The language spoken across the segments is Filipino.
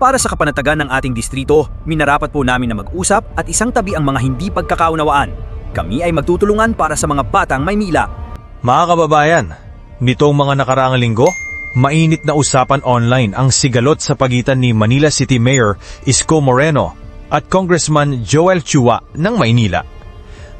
Para sa kapanatagan ng ating distrito, minarapat po namin na mag-usap at isang tabi ang mga hindi pagkakaunawaan. Kami ay magtutulungan para sa mga batang Maynila. Mga kababayan, nitong mga nakaraang linggo, mainit na usapan online ang sigalot sa pagitan ni Manila City Mayor Isko Moreno at Congressman Joel Chua ng Maynila.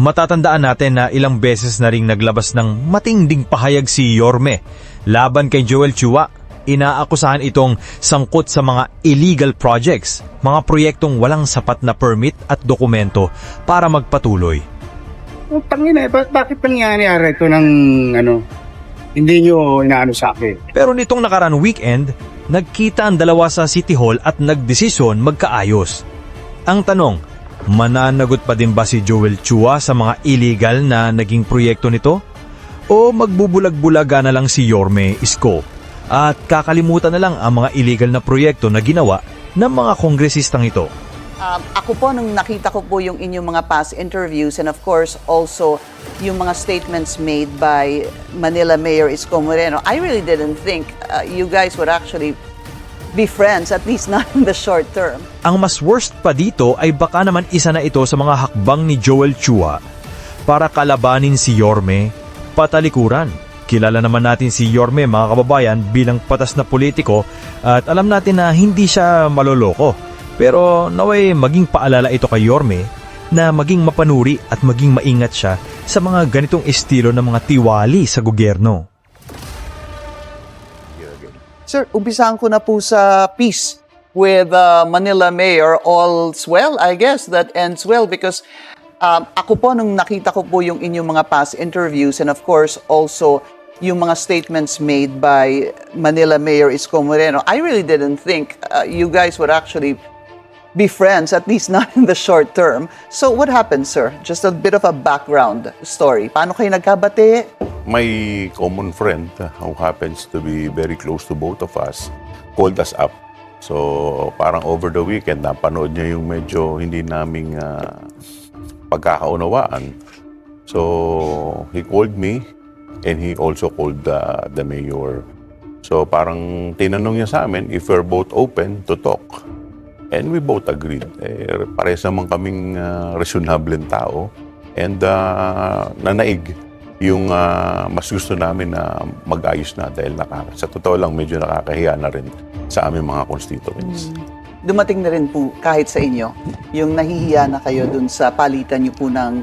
Matatandaan natin na ilang beses na ring naglabas ng matinding pahayag si Yorme laban kay Joel Chua. Inaakusahan itong sangkot sa mga illegal projects, mga proyektong walang sapat na permit at dokumento para magpatuloy. Ang tangina eh, ba- bakit nangyayari ito ng ano, hindi nyo inaano sa akin? Pero nitong nakaraan weekend, nagkita ang dalawa sa City Hall at nagdesisyon magkaayos. Ang tanong, mananagot pa din ba si Joel Chua sa mga illegal na naging proyekto nito? O magbubulag-bulaga na lang si Yorme Isko? At kakalimutan na lang ang mga illegal na proyekto na ginawa ng mga kongresistang ito? Um, ako po, nung nakita ko po yung inyong mga past interviews and of course also yung mga statements made by Manila Mayor Isko Moreno, I really didn't think uh, you guys would actually be friends, at least not in the short term. Ang mas worst pa dito ay baka naman isa na ito sa mga hakbang ni Joel Chua para kalabanin si Yorme patalikuran. Kilala naman natin si Yorme mga kababayan bilang patas na politiko at alam natin na hindi siya maloloko. Pero naway maging paalala ito kay Yorme na maging mapanuri at maging maingat siya sa mga ganitong estilo ng mga tiwali sa gobyerno. Sir, umpisahan ko na po sa peace with uh, Manila Mayor. All's well, I guess. That ends well because um, ako po nung nakita ko po yung inyong mga past interviews and of course also yung mga statements made by Manila Mayor Isko Moreno, I really didn't think uh, you guys would actually be friends, at least not in the short term. So what happened, sir? Just a bit of a background story. Paano kayo nagkabate? my common friend uh, who happens to be very close to both of us called us up. So parang over the weekend, napanood niya yung medyo hindi naming uh, pagkakaunawaan. So he called me and he also called the, the mayor. So parang tinanong niya sa amin if we're both open to talk. And we both agreed. Eh, pares naman kaming uh, reasonable tao. And uh, nanaig yung ah, mas gusto namin na mag-ayos na dahil nakaka, sa totoo lang medyo nakakahiya na rin sa aming mga constituents. dumating na rin po kahit sa inyo yung nahihiya na kayo dun sa palitan niyo po ng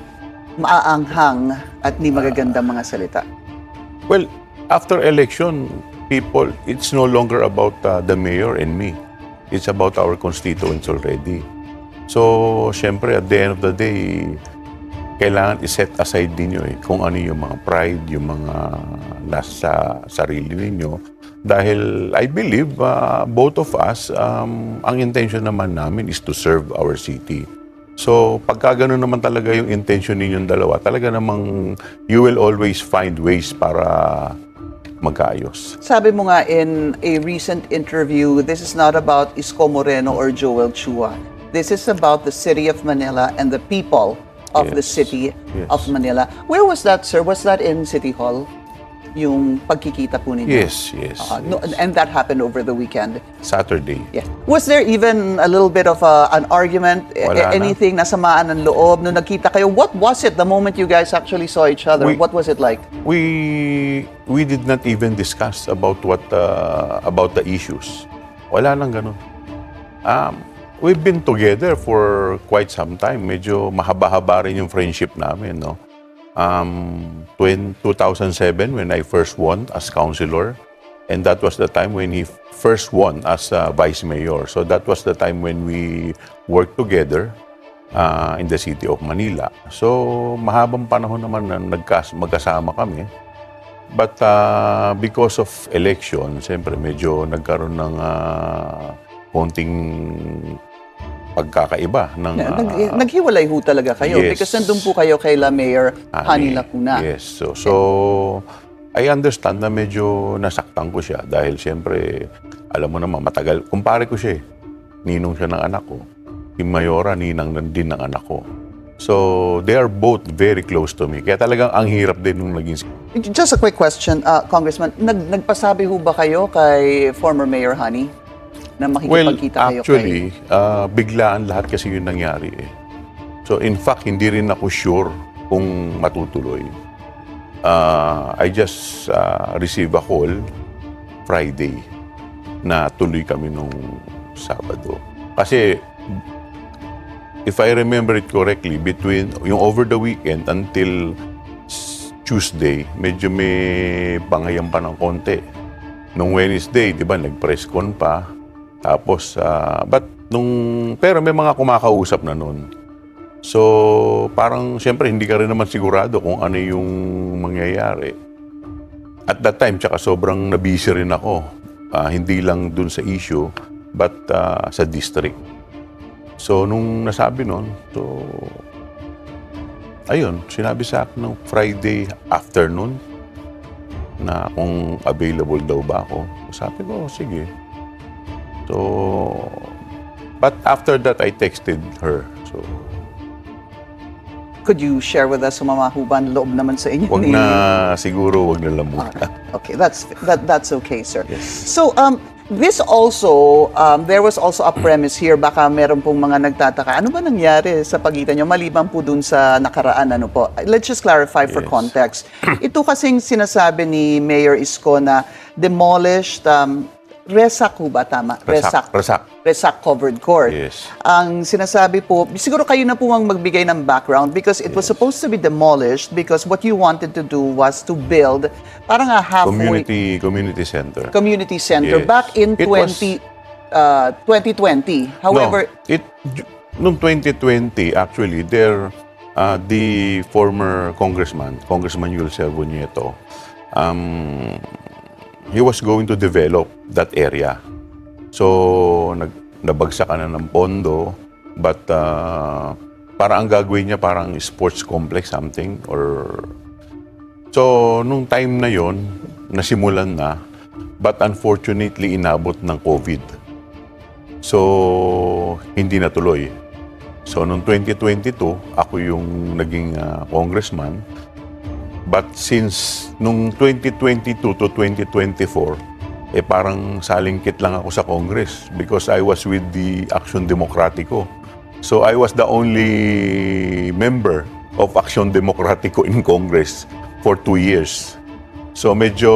maaanghang at di magagandang mga salita. Well, after election, people, it's no longer about uh, the mayor and me. It's about our constituents already. So, syempre, at the end of the day, kailangan i-set aside ninyo eh, kung ano yung mga pride, yung mga nasa sarili ninyo. Dahil I believe uh, both of us, um, ang intention naman namin is to serve our city. So, pagka ganun naman talaga yung intention ninyong dalawa, talaga namang you will always find ways para magkaayos. Sabi mo nga in a recent interview, this is not about Isko Moreno or Joel Chua. This is about the city of Manila and the people of the Yes. city Yes. of Manila. Where was that, sir? Was that in City Hall? Yung pagkikita po ninyo? Yes, yes. Uh, no, yes. and that happened over the weekend. Saturday. Yeah. Was there even a little bit of a, an argument? A- Wala na. anything na samaan ng loob nung nagkita kayo? What was it the moment you guys actually saw each other? We- what was it like? We we did not even discuss about what uh, about the issues. Wala nang ganun. Um, we've been together for quite some time. Medyo mahaba-haba rin yung friendship namin, no? Um, twen- 2007 when I first won as councilor and that was the time when he first won as uh, vice mayor. So that was the time when we worked together uh, in the city of Manila. So mahabang panahon naman na nagkas magkasama kami. But uh, because of election, siyempre medyo nagkaroon ng uh, konting pagkakaiba ng Nag, uh, naghiwalay ho talaga kayo yes. because nandun po kayo kay La Mayor Hani Ani. Lacuna. Yes. So, so I understand na medyo nasaktan ko siya dahil siyempre, alam mo naman, matagal. Kumpare ko siya eh. Ninong siya ng anak ko. Si Mayora, ninang nan- din ng anak ko. So, they are both very close to me. Kaya talagang ang hirap din nung naging Just a quick question, uh, Congressman. Nag, nagpasabi ho ba kayo kay former Mayor Hani? Na Well, makikipagkita kayo actually, ah, biglaan lahat kasi yung nangyari eh. So in fact, hindi rin ako sure kung matutuloy. Ah, I just ah, received a call Friday na tuloy kami nung Sabado. Kasi if I remember it correctly, between yung over the weekend until Tuesday, medyo may pangayam pa ng konti. Nung Wednesday, di ba, nag-press con pa. Tapos, ah, but nung, pero may mga kumakausap na nun. So, parang, siyempre, hindi ka rin naman sigurado kung ano yung mangyayari. At that time, tsaka sobrang nabisi rin ako. Ah, hindi lang dun sa issue, but ah, sa district. So, nung nasabi nun, so, ayun, sinabi sa akin nung Friday afternoon na kung available daw ba ako. Sabi ko, sige. So, but after that, I texted her. So, Could you share with us ho ba ang loob naman sa inyo? wag ni- na, siguro, wag na lang muna. Okay, that's that that's okay, sir. Yes. So um this also um, there was also a premise here baka meron pong mga nagtataka ano ba nangyari sa pagitan niyo maliban po dun sa nakaraan ano po let's just clarify for Yes. context ito kasing sinasabi ni Mayor Isko na demolished um, Resac ho ba tama Rasak, rasak. Resac covered court Yes. ang sinasabi po, siguro kayo na po ang magbigay ng background because it was supposed to be demolished because what you wanted to do was to build parang a halfway Community, community center. community center Yes. back in It 20 was- uh, 2020. However, no, it noong 2020 actually there uh, the former congressman, Congressman Yul Servo Nieto, um, he was going to develop that area. So nag nabagsak na ng pondo but uh, para ang gagawin niya parang sports complex something or So, nung time na yon nasimulan na, but unfortunately, inabot ng COVID. So, hindi natuloy. So, noong 2022, ako yung naging ah, congressman. But since nung 2022 to 2024, eh parang salingkit lang ako sa Congress because I was with the Action Democratico. So I was the only member of Action Democratico in Congress for two years. So medyo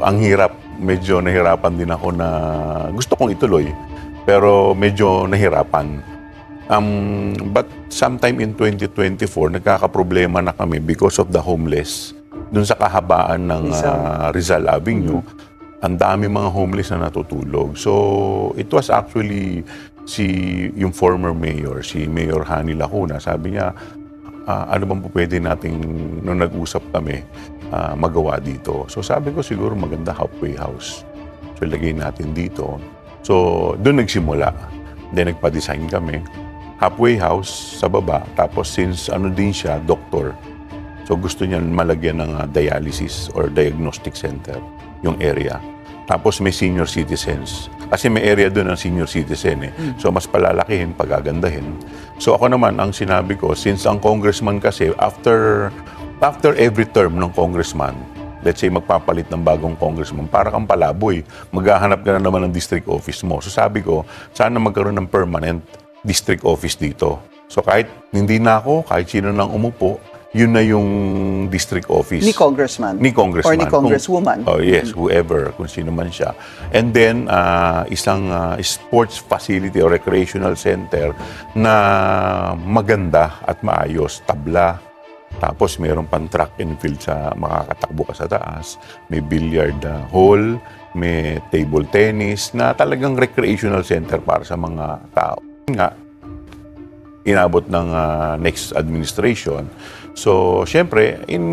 ang hirap, medyo nahirapan din ako na gusto kong ituloy, pero medyo nahirapan. Um, but sometime in 2024, nagkakaproblema na kami because of the homeless. Doon sa kahabaan ng Rizal. ah, Rizal Avenue, ang dami mga homeless na natutulog. So, it was actually si yung former mayor, si Mayor Hani Lacuna, sabi niya, ah, ano bang pwede nating, nung nag-usap kami, ah, magawa dito. So sabi ko siguro maganda halfway house. So ilagay natin dito. So doon nagsimula. Then nagpa-design kami. Halfway house sa baba. Tapos since ano din siya, doktor. So gusto niya malagyan ng ah, dialysis or diagnostic center yung area. Tapos may senior citizens. Kasi may area doon ng senior citizen eh. So mas palalakihin, pagagandahin. So ako naman, ang sinabi ko, since ang congressman kasi, after after every term ng congressman, let's say magpapalit ng bagong congressman, para kang palaboy. Maghahanap ka na naman ng district office mo. So sabi ko, sana magkaroon ng permanent district office dito. So kahit hindi na ako, kahit sino nang umupo, yun na yung district office. ni congressman. Ni congressman. Or ni Kung- congresswoman. Oh, yes, whoever, kung sino man siya. And then, ah, isang ah, sports facility or recreational center na maganda at maayos, tabla. Tapos mayroon pang track and field sa makakatakbo ka sa taas. May billiard ah, hall, may table tennis na talagang recreational center para sa mga tao. Nga, inabot ng ah, next administration. So, syempre, in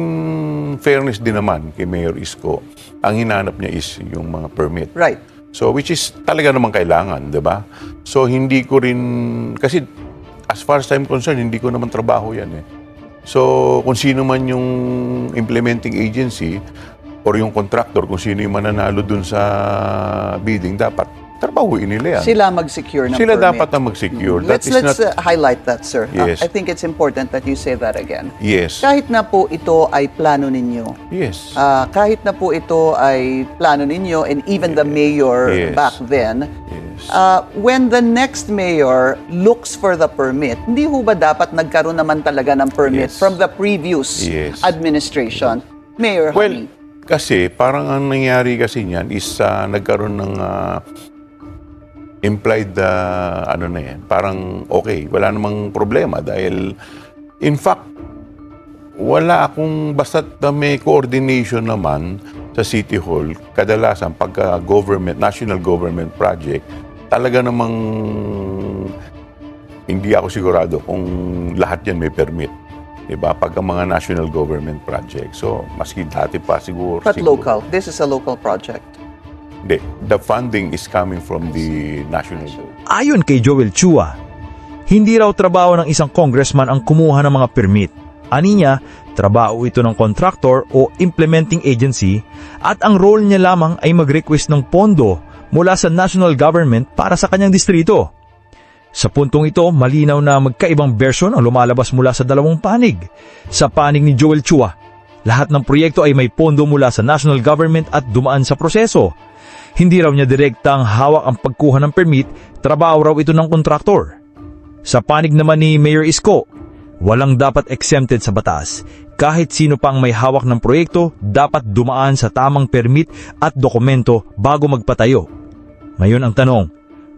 fairness din naman kay Mayor Isko, ang hinanap niya is yung mga permit. Right. So, which is talaga naman kailangan, di ba? So, hindi ko rin, kasi as far as I'm concerned, hindi ko naman trabaho yan eh. So, kung sino man yung implementing agency or yung contractor, kung sino yung mananalo dun sa bidding, dapat trabahuin nila yan. Sila mag-secure ng Sila permit. dapat na mag-secure. That Let's let's not- uh, highlight that, sir. Uh, Yes. I think it's important that you say that again. Yes. Kahit na po ito ay plano ninyo, Yes. ah, kahit na po ito ay plano ninyo and even the mayor Yes. back then, Yes. ah, when the next mayor looks for the permit, hindi ho ba dapat nagkaroon naman talaga ng permit Yes. from the previous Yes. administration? Mayor Well, Honey. kasi parang ang nangyari kasi niyan is ah, nagkaroon ng ah, implied ah, ano na yan, parang okay, wala namang problema dahil in fact wala akong basta may coordination naman sa City Hall, kadalasan pagka government, national government project, talaga namang hindi ako sigurado kung lahat yan may permit. Diba? Pag ang mga national government project. So, maski dati pa siguro. But siguro. local. This is a local project. Hindi. The funding is coming from the national. Ayon kay Joel Chua, hindi raw trabaho ng isang congressman ang kumuha ng mga permit. Ani niya, trabaho ito ng contractor o implementing agency at ang role niya lamang ay mag-request ng pondo mula sa national government para sa kanyang distrito. Sa puntong ito, malinaw na magkaibang version ang lumalabas mula sa dalawang panig. Sa panig ni Joel Chua, lahat ng proyekto ay may pondo mula sa national government at dumaan sa proseso. Hindi raw niya direktang hawak ang pagkuha ng permit, trabaho raw ito ng kontraktor. Sa panig naman ni Mayor Isko, walang dapat exempted sa batas. Kahit sino pang may hawak ng proyekto, dapat dumaan sa tamang permit at dokumento bago magpatayo. Ngayon ang tanong,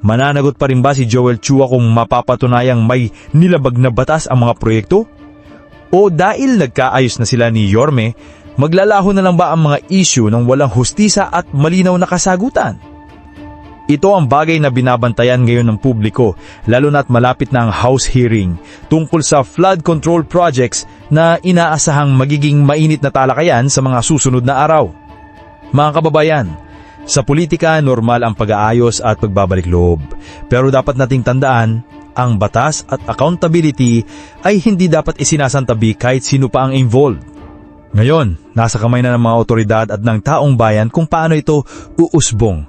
mananagot pa rin ba si Joel Chua kung mapapatunayang may nilabag na batas ang mga proyekto? O dahil nagkaayos na sila ni Yorme, maglalaho na lang ba ang mga issue ng walang hustisa at malinaw na kasagutan? Ito ang bagay na binabantayan ngayon ng publiko, lalo na't malapit na ang House hearing tungkol sa flood control projects na inaasahang magiging mainit na talakayan sa mga susunod na araw. Mga kababayan, sa politika normal ang pag-aayos at pagbabalik loob. Pero dapat nating tandaan, ang batas at accountability ay hindi dapat isinasantabi kahit sino pa ang involved. Ngayon, nasa kamay na ng mga otoridad at ng taong bayan kung paano ito uusbong.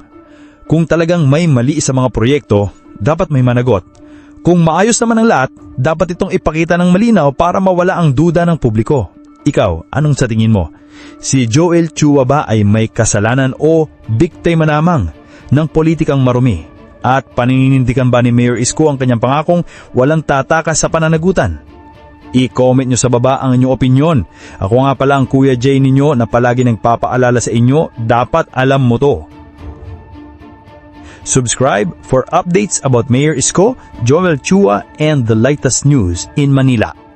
Kung talagang may mali sa mga proyekto, dapat may managot. Kung maayos naman ang lahat, dapat itong ipakita ng malinaw para mawala ang duda ng publiko. Ikaw, anong sa tingin mo? Si Joel Chua ba ay may kasalanan o biktima namang ng politikang marumi? At paninindigan ba ni Mayor Isko ang kanyang pangakong walang tatakas sa pananagutan? I-comment nyo sa baba ang inyong opinion. Ako nga pala ang Kuya Jay ninyo na palagi nagpapaalala sa inyo, dapat alam mo to. Subscribe for updates about Mayor Isko, Joel Chua, and the latest news in Manila.